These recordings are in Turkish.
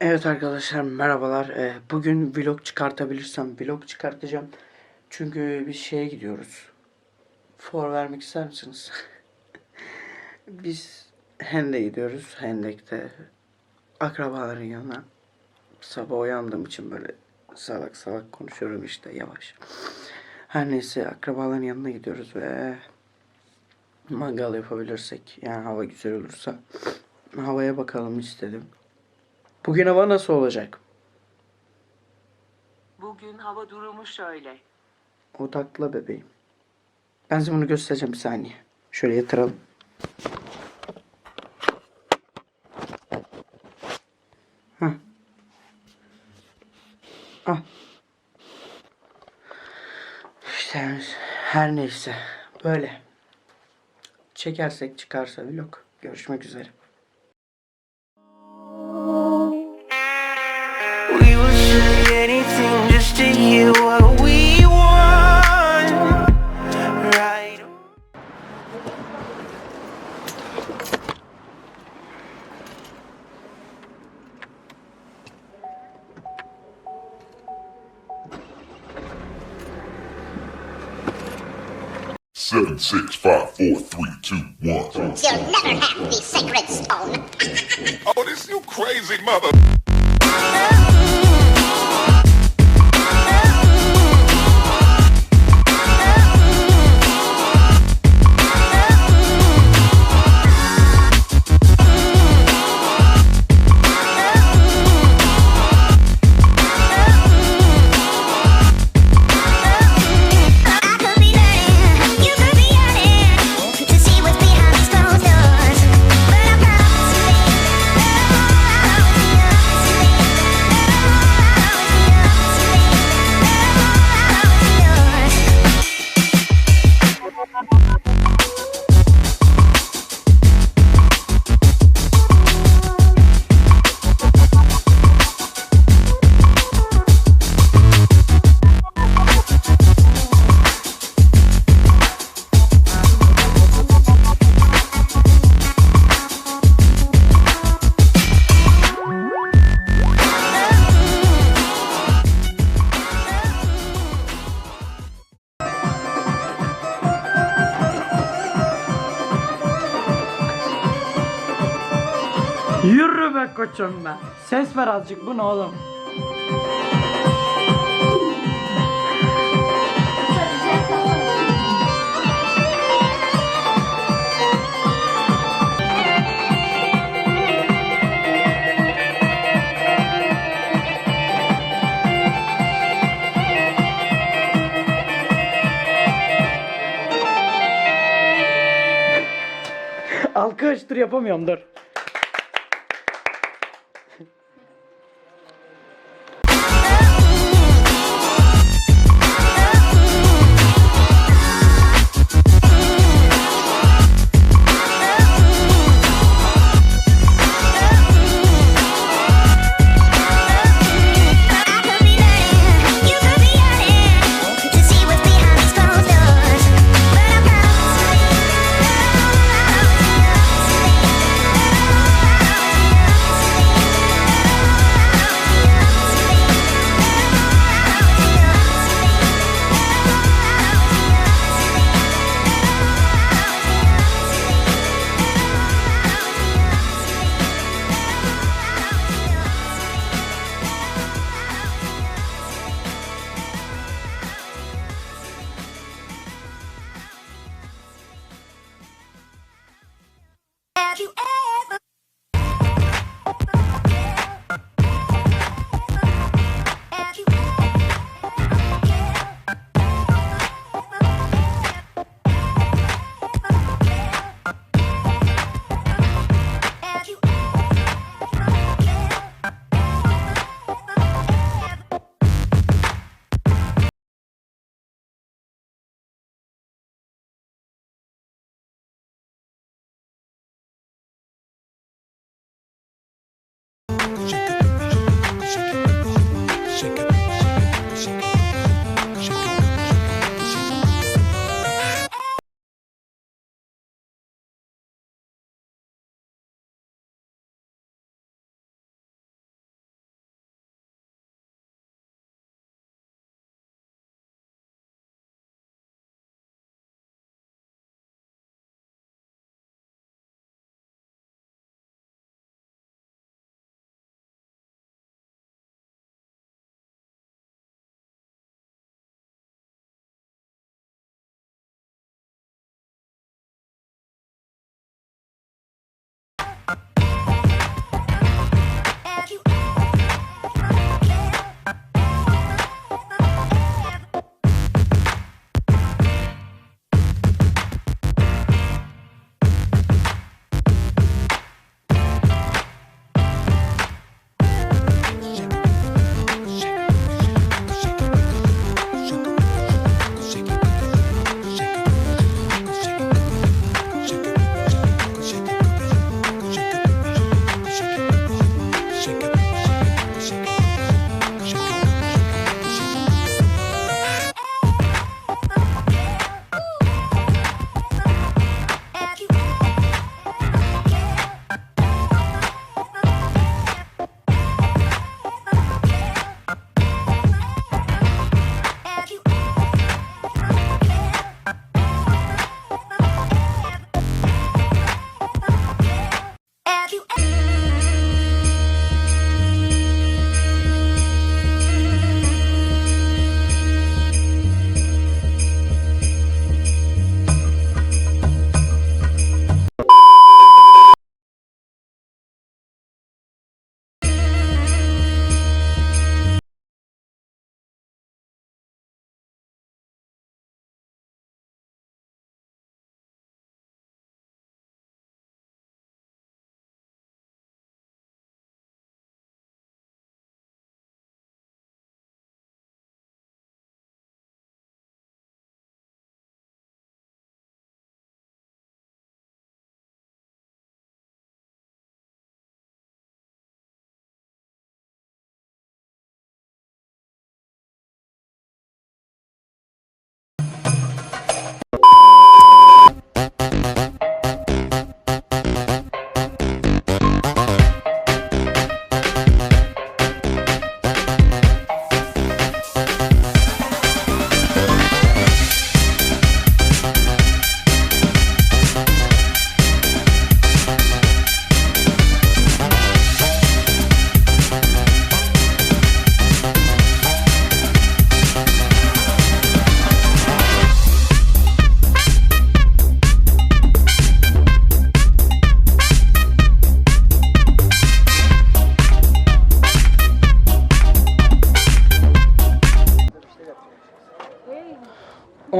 Evet arkadaşlar merhabalar. Ee, bugün vlog çıkartabilirsem vlog çıkartacağım. Çünkü biz şeye gidiyoruz. For vermek ister misiniz? biz Hendek'e gidiyoruz. Hendek'te akrabaların yanına. Sabah uyandığım için böyle salak salak konuşuyorum işte yavaş. Her neyse akrabaların yanına gidiyoruz ve mangal yapabilirsek yani hava güzel olursa havaya bakalım istedim. Bugün hava nasıl olacak? Bugün hava durumu şöyle. Odakla bebeğim. Ben size bunu göstereceğim bir saniye. Şöyle yatıralım. Hah. Al. İşte her neyse. Böyle. Çekersek çıkarsa vlog. Görüşmek üzere. We would say anything just to hear what we want. Right. Seven, six, five, four, three, two, one. You'll never have the sacred stone. Oh, this you crazy mother. Be koçum be. Ses ver azıcık bu ne oğlum? Alkış dur yapamıyorum dur. Have you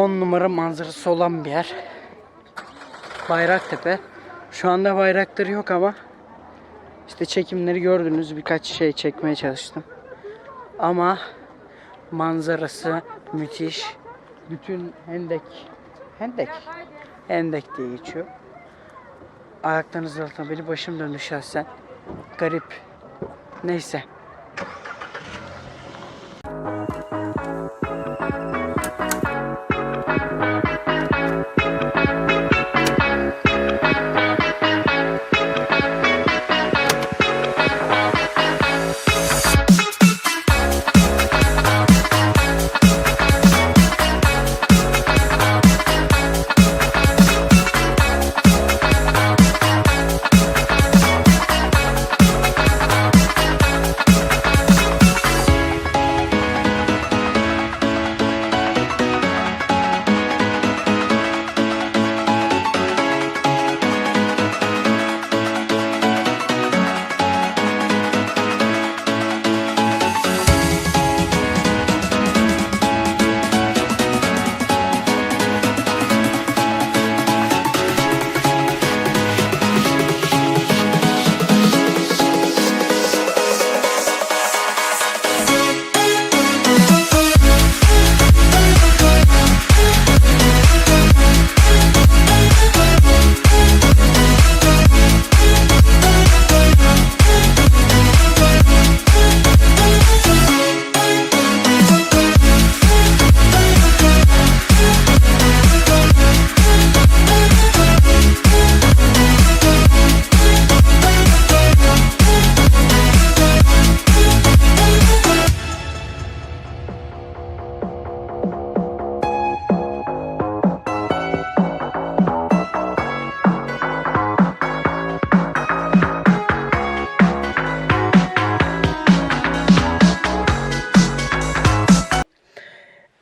10 numara manzarası olan bir yer. Bayraktepe. Şu anda bayrakları yok ama işte çekimleri gördünüz. Birkaç şey çekmeye çalıştım. Ama manzarası müthiş. Bütün Hendek Hendek Hendek diye geçiyor. Ayaklarınızın altına beni başım döndü şahsen. Garip. Neyse.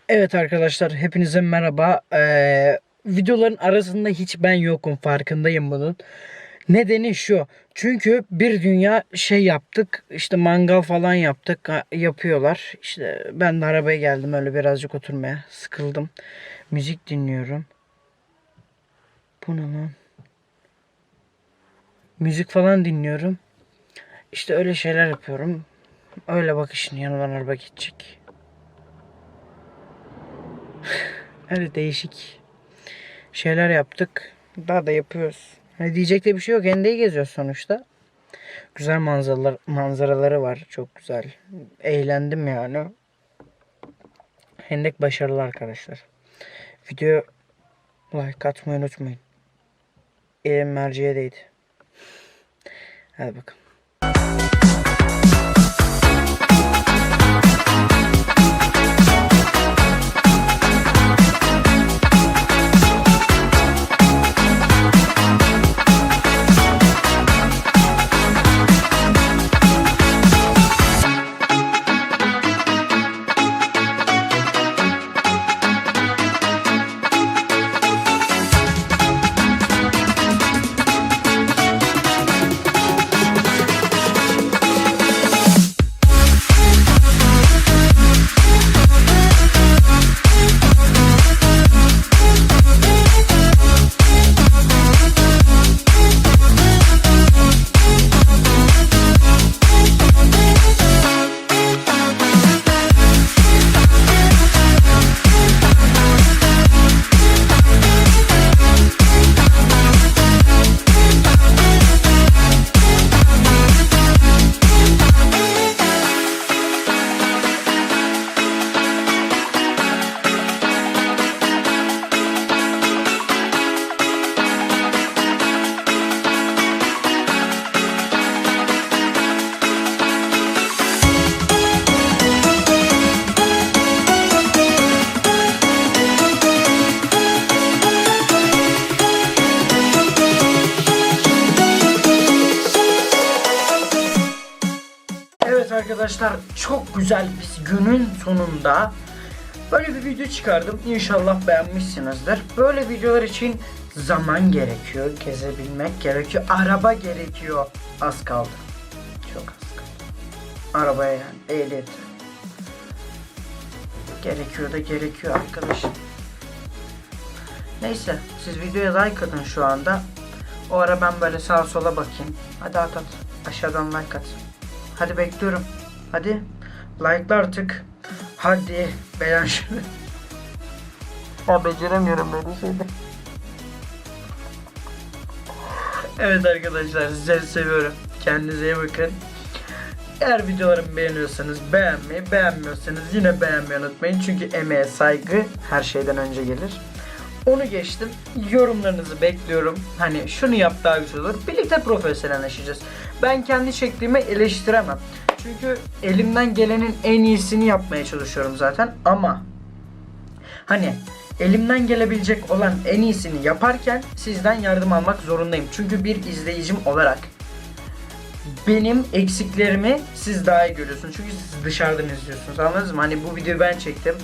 Evet arkadaşlar hepinize merhaba. Ee, videoların arasında hiç ben yokum farkındayım bunun. Nedeni şu. Çünkü bir dünya şey yaptık. işte mangal falan yaptık. Yapıyorlar. İşte ben de arabaya geldim öyle birazcık oturmaya. Sıkıldım. Müzik dinliyorum. Bu ne lan? Müzik falan dinliyorum. İşte öyle şeyler yapıyorum. Öyle bakışın yanından araba geçecek. Öyle değişik şeyler yaptık. Daha da yapıyoruz. Hani diyecek de bir şey yok. Hendeyi geziyoruz sonuçta. Güzel manzaralar, manzaraları var. Çok güzel. Eğlendim yani. Hendek başarılı arkadaşlar. Video like atmayı unutmayın. Elim merceğe değdi. Hadi bakalım. Arkadaşlar çok güzel bir günün sonunda böyle bir video çıkardım. İnşallah beğenmişsinizdir. Böyle videolar için zaman gerekiyor. Gezebilmek gerekiyor. Araba gerekiyor. Az kaldı. Çok az kaldı. Arabaya yani ehliyet. Gerekiyor da gerekiyor arkadaşım. Neyse siz videoya like atın şu anda. O ara ben böyle sağa sola bakayım. Hadi at at. Aşağıdan like at. Hadi bekliyorum. Hadi. Like'la artık. Hadi beğen şunu. Ya beceremiyorum böyle şeyde. Evet arkadaşlar sizleri seviyorum. Kendinize iyi bakın. Eğer videolarımı beğeniyorsanız beğenmeyi, beğenmiyorsanız yine beğenmeyi unutmayın. Çünkü emeğe saygı her şeyden önce gelir. Onu geçtim. Yorumlarınızı bekliyorum. Hani şunu yap daha güzel olur. Birlikte profesyonelleşeceğiz. Ben kendi çektiğimi eleştiremem. Çünkü elimden gelenin en iyisini yapmaya çalışıyorum zaten. Ama hani elimden gelebilecek olan en iyisini yaparken sizden yardım almak zorundayım. Çünkü bir izleyicim olarak benim eksiklerimi siz daha iyi görüyorsunuz. Çünkü siz dışarıdan izliyorsunuz. Anladınız mı? Hani bu videoyu ben çektim.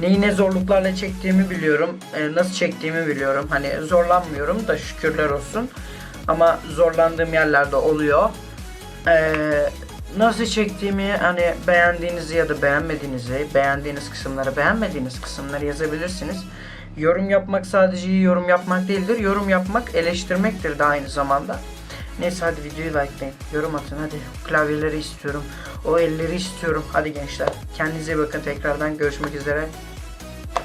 Neyi ne zorluklarla çektiğimi biliyorum. e, nasıl çektiğimi biliyorum. Hani zorlanmıyorum da şükürler olsun. Ama zorlandığım yerlerde oluyor. Ee, nasıl çektiğimi hani beğendiğinizi ya da beğenmediğinizi, beğendiğiniz kısımları, beğenmediğiniz kısımları yazabilirsiniz. Yorum yapmak sadece iyi yorum yapmak değildir. Yorum yapmak eleştirmektir de aynı zamanda. Neyse hadi videoyu likelayın. Yorum atın hadi. Klavyeleri istiyorum. O elleri istiyorum. Hadi gençler. Kendinize bakın. Tekrardan görüşmek üzere.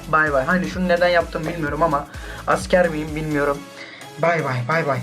Bay bay. Hani şunu neden yaptım bilmiyorum ama asker miyim bilmiyorum. Bay bay bay bay.